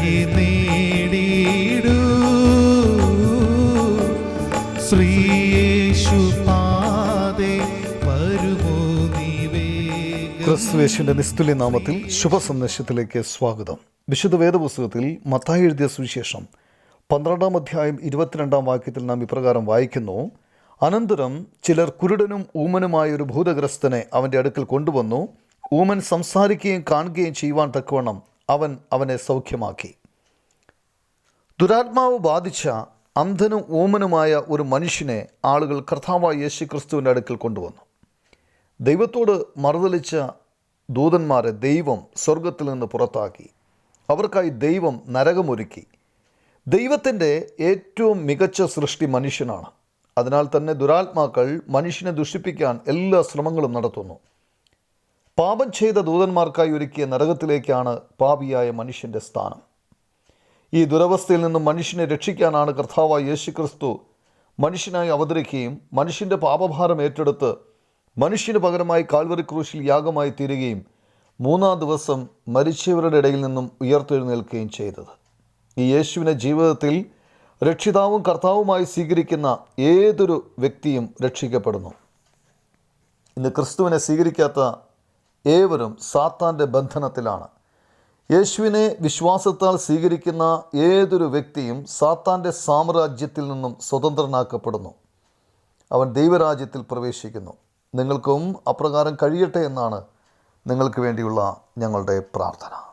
കൈ നേടിയിടൂ. ശ്രീയേശു വരുമോ നിസ്തുല്യ നാമത്തിൽ ശുഭ സന്ദേശത്തിലേക്ക് സ്വാഗതം. വിശുദ്ധ വേദപുസ്തകത്തിൽ മത്തായി എഴുതിയ സുവിശേഷം പന്ത്രണ്ടാം അധ്യായം ഇരുപത്തിരണ്ടാം വാക്യത്തിൽ നാം ഇപ്രകാരം വായിക്കുന്നു. അനന്തരം ചിലർ കുരുടനും ഊമനുമായ ഒരു ഭൂതഗ്രസ്തനെ അവന്റെ അടുക്കൽ കൊണ്ടുവന്നു. ഊമൻ സംസാരിക്കുകയും കാണുകയും ചെയ്യുവാൻ തക്കവണ്ണം അവൻ അവനെ സൗഖ്യമാക്കി. ദുരാത്മാവ് ബാധിച്ച അന്ധനും ഓമനുമായ ഒരു മനുഷ്യനെ ആളുകൾ കർത്താവായ യേശു ക്രിസ്തുവിന്റെ അടുക്കൽ കൊണ്ടുവന്നു. ദൈവത്തോട് മറുതലിച്ച ദൂതന്മാരെ ദൈവം സ്വർഗത്തിൽ നിന്ന് പുറത്താക്കി. അവർക്കായി ദൈവം നരകമൊരുക്കി. ദൈവത്തിന്റെ ഏറ്റവും മികച്ച സൃഷ്ടി മനുഷ്യനാണ്. അതിനാൽ തന്നെ ദുരാത്മാക്കൾ മനുഷ്യനെ ദുഷിപ്പിക്കാൻ എല്ലാ ശ്രമങ്ങളും നടത്തുന്നു. പാപം ചെയ്ത ദൂതന്മാർക്കായി ഒരുക്കിയ നരകത്തിലേക്കാണ് പാപിയായ മനുഷ്യന്റെ സ്ഥാനം. ഈ ദുരവസ്ഥയിൽ നിന്നും മനുഷ്യനെ രക്ഷിക്കാനാണ് കർത്താവായ യേശു ക്രിസ്തു മനുഷ്യനായി അവതരിക്കുകയും മനുഷ്യന്റെ പാപഭാരം ഏറ്റെടുത്ത് മനുഷ്യന് പകരമായി കാൽവറി ക്രൂശിൽ യാഗമായി തീരുകയും മൂന്നാം ദിവസം മരിച്ചവരുടെ ഇടയിൽ നിന്നും ഉയർത്തെഴുന്നേൽക്കുകയും ചെയ്തത്. ഈ യേശുവിനെ ജീവിതത്തിൽ രക്ഷിതാവും കർത്താവുമായി സ്വീകരിക്കുന്ന ഏതൊരു വ്യക്തിയും രക്ഷിക്കപ്പെടുന്നു. ഇന്ന് ക്രിസ്തുവിനെ സ്വീകരിക്കാത്ത ഏവരും സാത്താന്റെ ബന്ധനത്തിലാണ്. യേശുവിനെ വിശ്വാസത്താൽ സ്വീകരിക്കുന്ന ഏതൊരു വ്യക്തിയും സാത്താന്റെ സാമ്രാജ്യത്തിൽ നിന്നും സ്വതന്ത്രനാക്കപ്പെടുന്നു. അവൻ ദൈവരാജ്യത്തിൽ പ്രവേശിക്കുന്നു. നിങ്ങൾക്കും അപ്രകാരം കഴിയട്ടെ എന്നാണ് നിങ്ങൾക്ക് വേണ്ടിയുള്ള ഞങ്ങളുടെ പ്രാർത്ഥന.